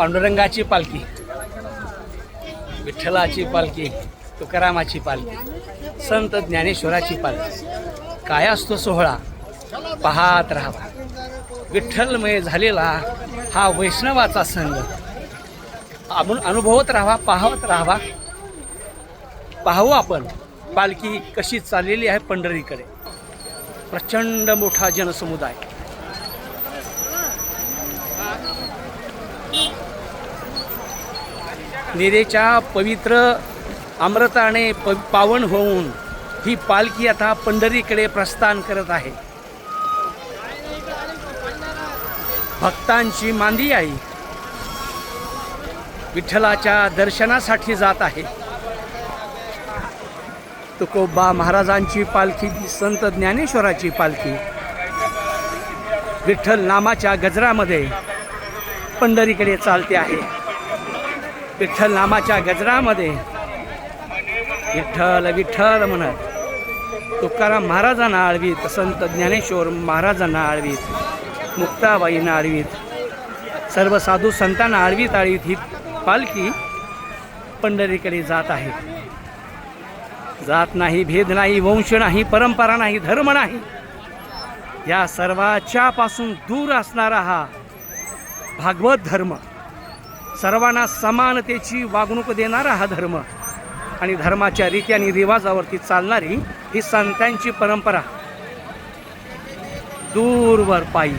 पांडुरंगाची पालखी विठ्ठलाची पालखी तुकारामाची पालखी संत ज्ञानेश्वराची पालखी. काय असतो सोहळा? पाहत राहावा विठ्ठलमय झालेला हा वैष्णवाचा संघ. आपण अनुभवत राहावा पाहत राहावा पाहू आपण पालखी कशी चाललेली आहे पंढरीकडे. प्रचंड मोठा जनसमुदाय. निरेच्या पवित्र अमृताने प पावन होऊन ही पालखी आता पंढरीकडे प्रस्थान करत आहे. भक्तांची मांदी आई विठ्ठलाच्या दर्शनासाठी जात आहे. तुकोबा महाराजांची पालखी संत ज्ञानेश्वराची पालखी विठ्ठल नामाच्या गजरामध्ये पंढरीकडे चालते आहे. विठ्ठल नामाच्या गजरामध्ये. विठ्ठल विठ्ठल म्हणत. तुकाराम महाराजांना आळवीत संत ज्ञानेश्वर महाराजांना आळवीत मुक्ताबाईंना आळवीत. सर्व साधू संतांना आळवीत आळवीत ही पालखी पंढरीकडे जात आहे. जात नाही भेद नाही वंश नाही परंपरा नाही धर्म नाही. या सर्वाच्या पासून दूर असणारा हा भागवत धर्म. सर्वांना समानतेची वागणूक देणारा हा धर्म. आणि धर्माच्या रीती आणि रिवाजावरती चालणारी ही संतांची परंपरा. दूरवर पायी.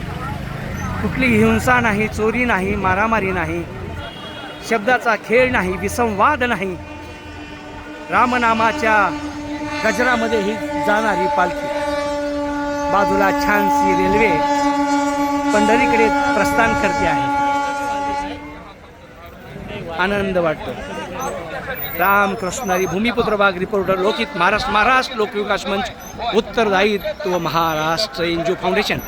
कुठली हिंसा नाही चोरी नाही मारामारी नाही. शब्दाचा खेळ नाही विसंवाद नाही. रामनामाच्या गजरामध्ये ही जाणारी पालखी. बाजूला छानशी रेल्वे. पंढरीकडे प्रस्थान करते आहे. आनंद वाटतो. रामकृष्णारी भूमिपुत्र बाग रिपोर्टर लोकित महाराष्ट्र महाराष्ट्र लोकविकास मंच उत्तरदायित्व Maharashtra N G O foundation.